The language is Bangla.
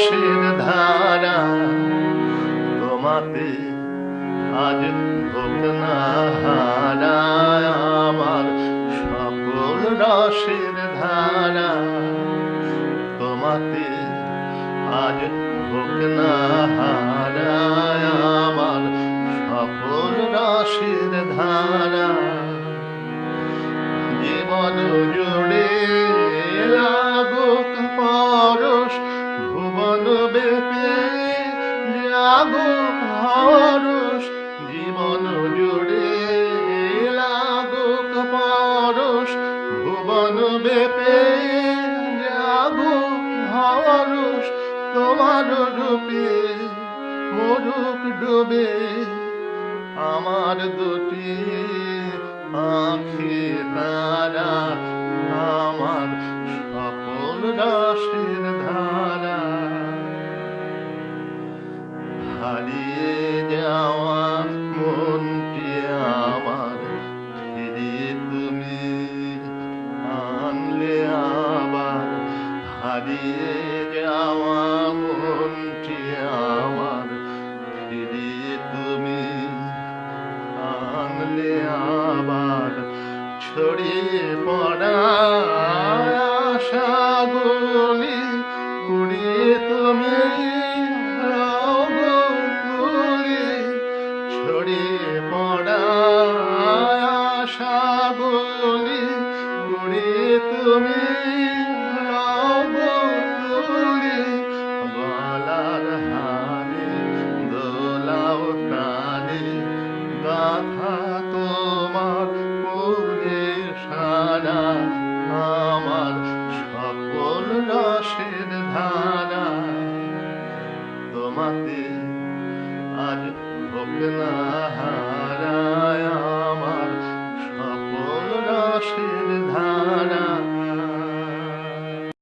রসের ধারা। তোমাতে আজ হারা। আমার সকল রসের ধারা। তোমাতে আজ হোক না হারা। জাগুক হরস জীবন জুড়ে লাগুক পরশ, ভুবন বেপে জাগুক হরস তোমার রূপে মরুক ডুবে, আমার দুটি আখি তারা আমার সকল রসের হারিয়ে যাওয়া মনটি আমার। ফিরিয়ে তুমি আনলে আবার। হারিয়ে যাওয়া মনটি আমার। ফিরিয়ে তুমি আনলে আবার। ছড়িয়ে পড়া আশাগুলি কুড়িয়ে তুমি ছড়িয়ে পড়া আশাগুলি কুড়িয়ে তুমি তুলি গলার হারে দোলাও তারে গাথা তোমার পুরে সারা, আমার সকল রসের ধারা তোমাতে আজ হোক না হারা